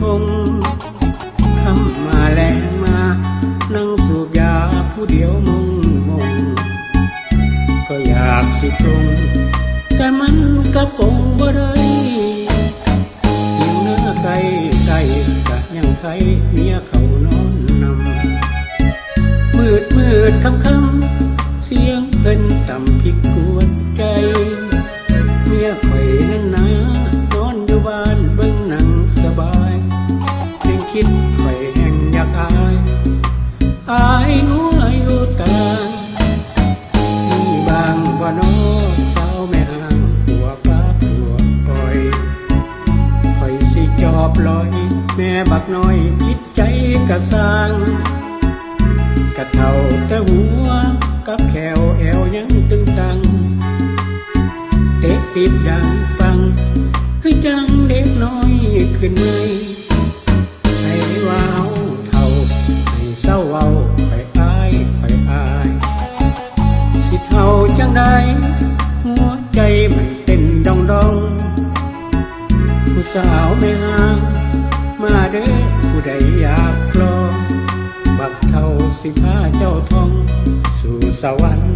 ชมคำมาแรงมา นั่งสูบยาผู้เดียวมงมง ก็อยากสิตรง แต่มันก็ปงบ่ได้ยังเนื้อไก่ไก่กะยังไข่เมียเขานอนนำมืดมืดคำคำเสียงเพิ่นตำพริก บักน้อยจิตใจกระสร้างกะเท่าแต่หัวกับแขวแอวยังตึงตังเด็กปิดดังฟัง คือจังเด็กน้อยขึ้นเลยให้ว้าวเท่าให้เศร้าเว้าไปอายไปอาย สิเท่าจังใดหัวใจมันเต้นดองดองผู้สาวไม่ห่าง มาเด้อผู้ใดอยากลอง บักเท่าสิพาเจ้าทอง สู่สวรรค์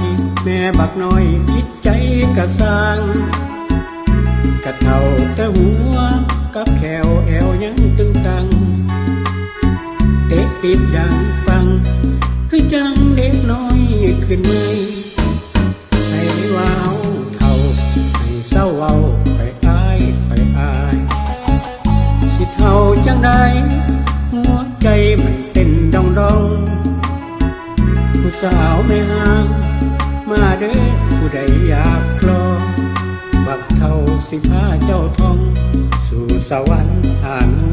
อยแม่บักน้อยจิตใจกระสร้างกระเท่าแต่หัวกับแขวแอวยังตึงตังเด็กปิดดังฟัง คือจังเด็กน้อยขึ้นมือให้ว้าวเท่าให้เศร้าเว้าไปอายไปอาย สิเท่าจังใดหัวใจไมันเต้นดองดองผู้สาวไม่ห่าง สวรรค์อ่าน